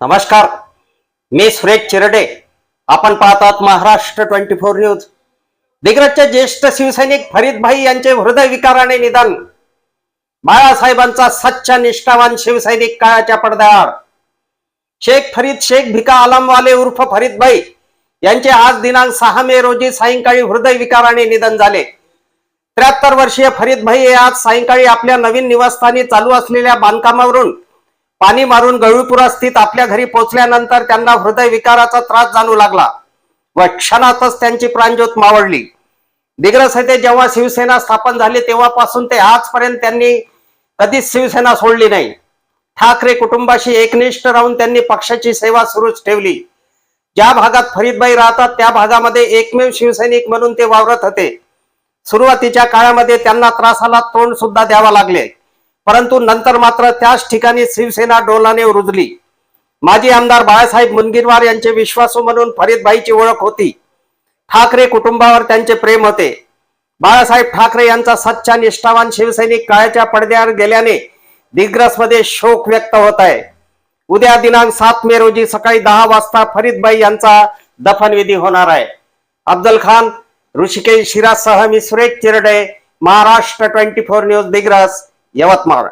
नमस्कार. मी सुरेश चिरडे. आपण पाहतात महाराष्ट्र ट्वेंटी फोर न्यूज. दिग्रजचे ज्येष्ठ शिवसैनिक फरीदभाई यांचे हृदय विकाराने निधन. बाळासाहेबांचा सच्चा निष्ठावान शिवसैनिक काळाच्या पडद्यावर शेख फरीद शेख भिका आलमवाले उर्फ फरीदभाई यांचे आज दिनांक सहा मे रोजी सायंकाळी हृदय विकाराने निधन झाले. त्र्याहत्तर वर्षीय फरीदभाई हे आज सायंकाळी आपल्या नवीन निवासस्थानी चालू असलेल्या बांधकामावरून पाणी मारून गळूपुरा स्थित आपल्या घरी पोहोचल्यानंतर त्यांना हृदय विकाराचा त्रास जाणू लागला व क्षणातच त्यांची प्राणज्योत मावळली. दिग्रस येथे जेव्हा शिवसेना स्थापन झाली तेव्हापासून ते आजपर्यंत त्यांनी कधीच शिवसेना सोडली नाही. ठाकरे कुटुंबाशी एकनिष्ठ राहून त्यांनी पक्षाची सेवा सुरूच ठेवली. ज्या भागात फरीदबाई राहतात त्या भागामध्ये एकमेव शिवसैनिक म्हणून ते वावरत होते. सुरुवातीच्या काळामध्ये त्यांना त्रासाला तोंड सुद्धा द्यावा लागले. परंतु नंतर मात्र त्याच ठिकाणी शिवसेना डोलाने रुजली. माजी आमदार बाळासाहेब मुनगिरवार यांचे विश्वासू म्हणून फरीदभाईची ओळख होती. ठाकरे कुटुंबावर त्यांचे प्रेम होते. बाळासाहेब ठाकरे यांचा सच्चा निष्ठावान शिवसैनिक काळाच्या पडद्यावर गेल्याने दिग्रसमध्ये शोक व्यक्त होत आहे. उद्या दिनांक सात मे रोजी सकाळी दहा वाजता फरीदबाई यांचा दफनविधी होणार आहे. अब्दल खान ऋषिकेश शिरासह मी Suresh Chirade Maharashtra twenty four news Digras. Yavatmal